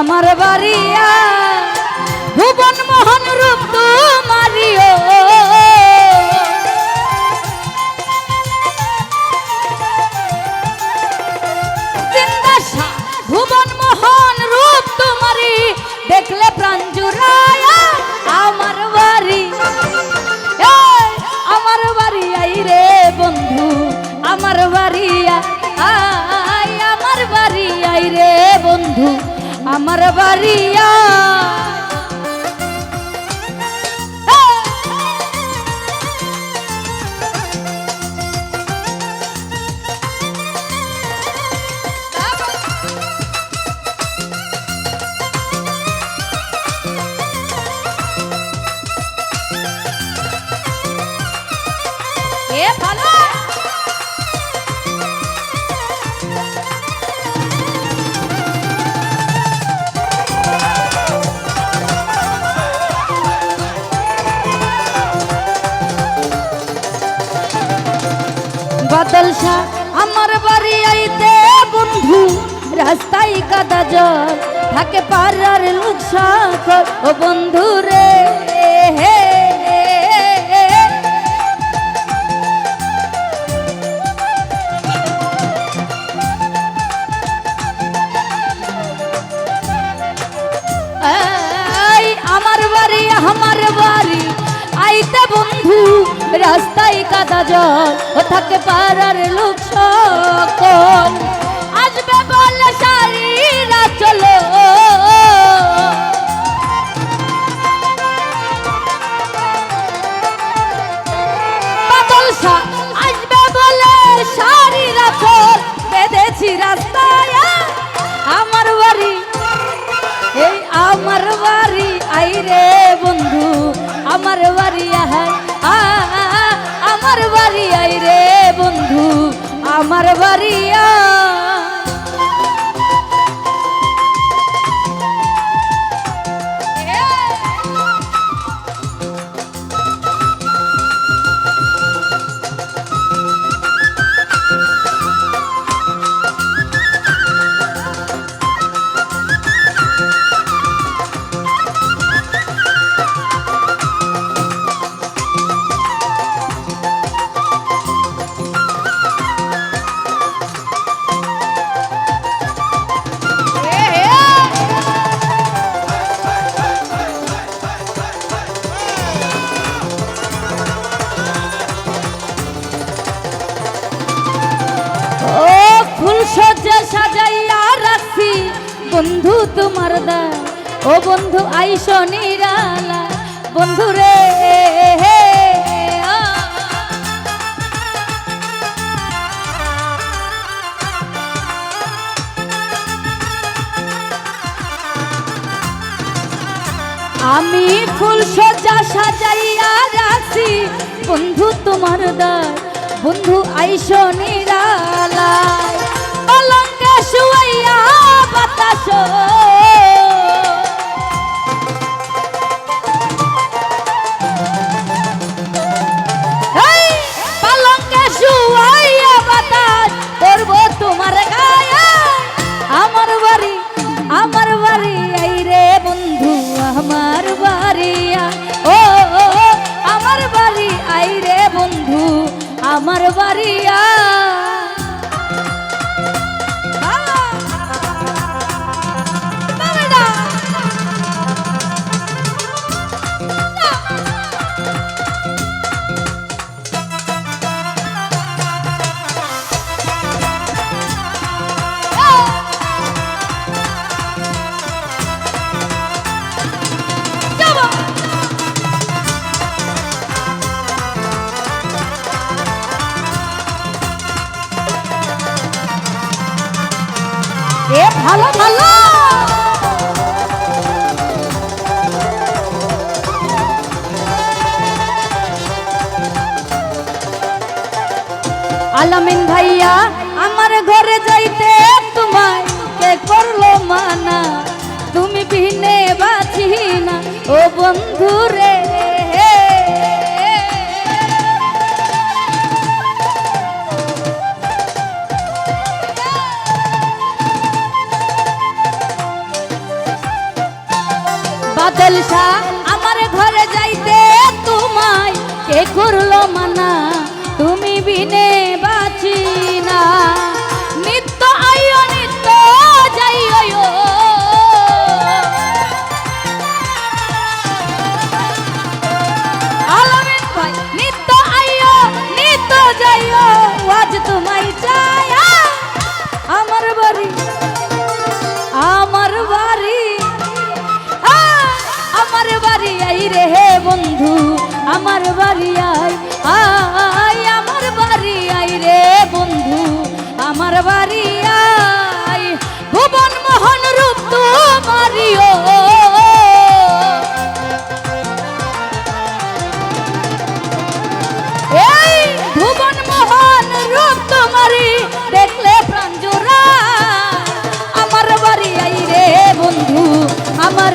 আমার বাড়িয়া, ভুবন মোহন রূপ তোমারিও। ভুবন মোহন রূপ তোমারি, দেখলে প্রাণ আমার বাড়ি। আমার বাড়ি আই রে বন্ধু, আমার বাড়ি আমার বাড়ি আই রে বন্ধু। আমার বাড়ি আয়। ভালো কাদা জল থাকে পাড়ার লোক সাকর ও বন্ধু রে, হে আমার বাড়ি আমার বাড়ি। আইতে বন্ধু, রাস্তায় কাদা জল ও থাকে পাড়ার লোক সকল আসবে বলে সারিরা চলো আসবে বলে সারিরা চল বেঁধেছি রাস্তায় আমার বাড়ি এই আমার বাড়ি আই রে বন্ধু আমার বাড়ি আহাই আ, আ, আ, আমার বাড়ি আই রে বন্ধু আমার বাড়ি আয়। সাজাইয়া রাখছি। বন্ধু তোমার দা ও বন্ধু, আইস নিরালা। বন্ধু রে আমি ফুল সজ্জা সাজাইয়া রাখছি। বন্ধু তোমার দার বন্ধু, আইস অলঙ্কে শুয়াইয়া বাতাস। এই, পালঙ্কে শুয়াইয়া বাতাস করব তোমার আমার বাড়ি আমার বাড়ি আই রে বন্ধু আমার বাড়ি। ও আমার বাড়ি আই বন্ধু আমার বাড়ি। ভালো ভালো। আলামিন ভাইয়া, আমার ঘরে যাইতে তোমায় কে করল মানা? তুমি বিনে বাঁচি না ও বন্ধু রে আমার ঘরে যাইতে তোমায় কে করল মানা? তুমি বিনে বাঁচি আমার বাড়ি আই আই আমার বাড়ি আই রে বন্ধু, আমার বাড়ি আই ভুবন মোহন রূপ তোমারিও। মোহন তোমারি, দেখলে। আমার বাড়ি আই রে বন্ধু, আমার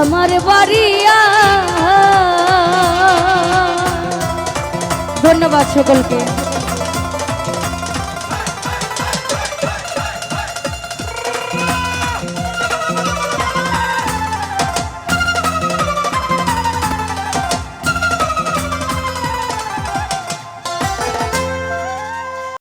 আমার বাড়িয়া ধন্যবাদ সকলকে।